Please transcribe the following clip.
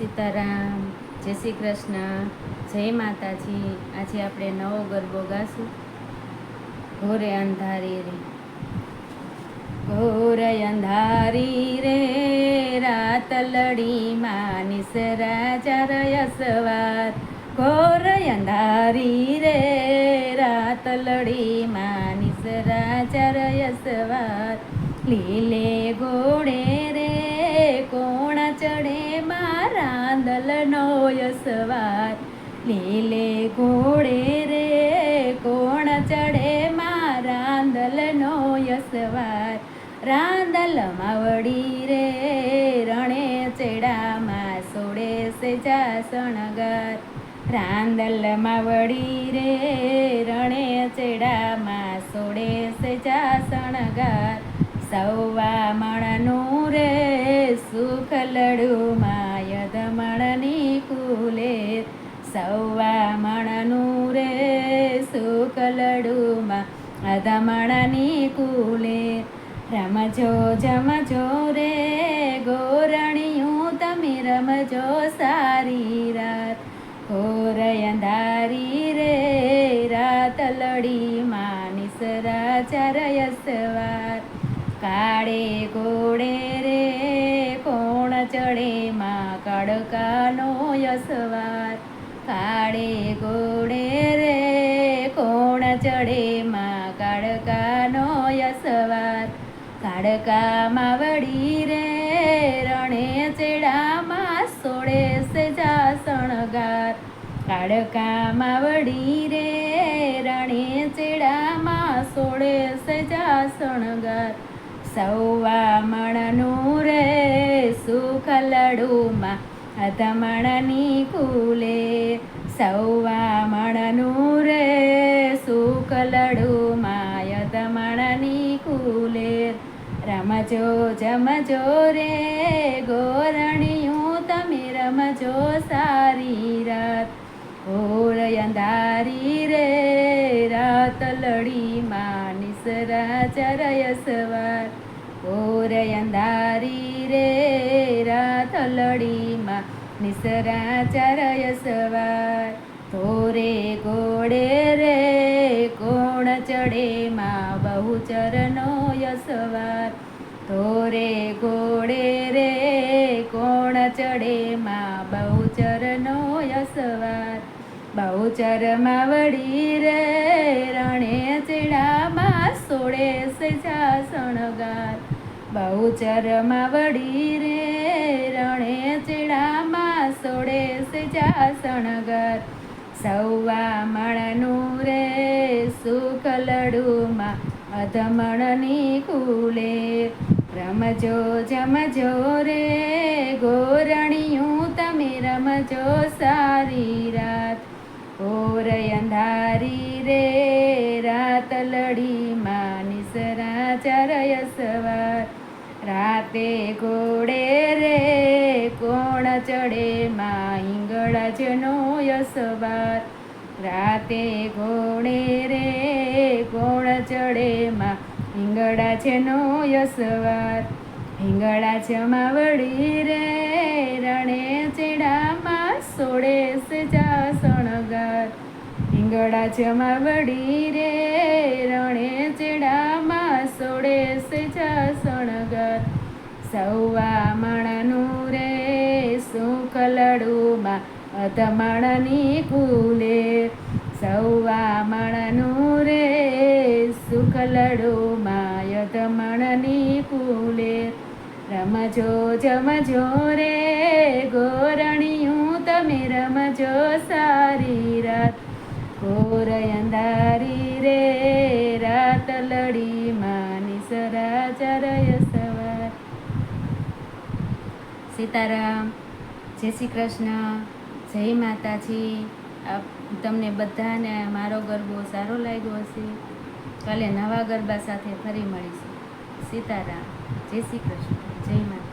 સીતારામ, જય શ્રી કૃષ્ણ, જય માતાજી. આજે આપણે નવો ગરબો ગાશું. ઘોરે અંધારી રે. ઘોર અંધારી રે. રાત લડી માનિસ રાજા રયસવાર. ઘોર અંધારી રે. રાત લડી માનિસ રાજા રયસવાર. લીલે ઘોડે રે, કોણ દલનો યસવાર લીલે ઘોડે રે, કોણ ચડે મારા દલનો યસવાર રાંદલમાં વડી રે, રણે ચેડામાં સોડે સેજા સણગર રાંદલમાં વડી રે, રણે ચેડામાં સોડે સેજા સણગર સૌવા મણનું રે, સુખ લડુમાં લડુમાં કુલે, રમજો, જમજો રે, ગોરણિયું, તમે રમજો સારી રાત. ઘોરયંધારી રે રાત લડી માનિસ રાજા સવાર કાળે ઘોડે રે, કોણ ચડે માં કડકાનો યસવાર કાળે કોણ ચડે માં કાળકાનો યસવાર કાળકામાં વળી રે, રણે ચેડામાં સોળે સેજા શણગાર કાળકામાં વળી રે, રણે ચેડામાં સોળે સેજા શણગાર સૌવા મણનું રે, સુખ લડુમાં, અધમણની કુલે. સૌવા મણનું રમજો, જમજો રે ગોરણિયું, તમે રમજો સારી રાત. ઘોર અંધારી રે રાત, લડી માનિસ રાજા સવાર ઘોર અંધારી રે રાત, લડી માં નિસરા ચરય સવાર ધોરે ગોડે રે કોણ ચડે માં બહુ ચરનો યસવાર ધોરે ઘોડે રે, કોણ ચડે માં? બહુ ચરનો યસવાર બહુ ચરમાં વળી રે, રણે ચેડામાં સોળે સેજા શણગાર બહુ ચરમાં વળી રે, રણે ચેડામાં સોળે સેજા શણગાર સૌવા મણનું રે, સુખ લડુમાં અધમણની કુલે. રમજો, જમજો રે ગોરણિયું તમે રમજો સારી રાત. ઓર અંધારી રે રાત લડી માનિસ રાજા સવાર રાતે ઘોડે રે કોણ ચડે માં હિંગળા જનો યસવાર. રાતે ઘોડે હિંગળા નો યસવાર હિંગળા છે માવડી રે, રણે ચેડામાં સોળે સેજા સણગાર હિંગળા છે માવડી રે, રણે ચેડામાં સોળે સેજા સણગાર સૌવા મણનું રે, સુખ લડુમાં અધમણની કુલે સૌવા મણનું રે, સુખ યધમણની કુલે રમજો, જમજો રે ગોરણિયું, તમે રમજો સારી રાત. ઘોર અંધારી રે, રાત લડી માની સરાચરય સવાર. સીતારામ, જય શ્રી કૃષ્ણ, જય માતાજી. તમને બધાને મારો ગરબો સારો લાગ્યો હશે. કાલે નવા ગરબા સાથે ફરી મળીશું. સીતારામ. જય શ્રી કૃષ્ણ. જય માતા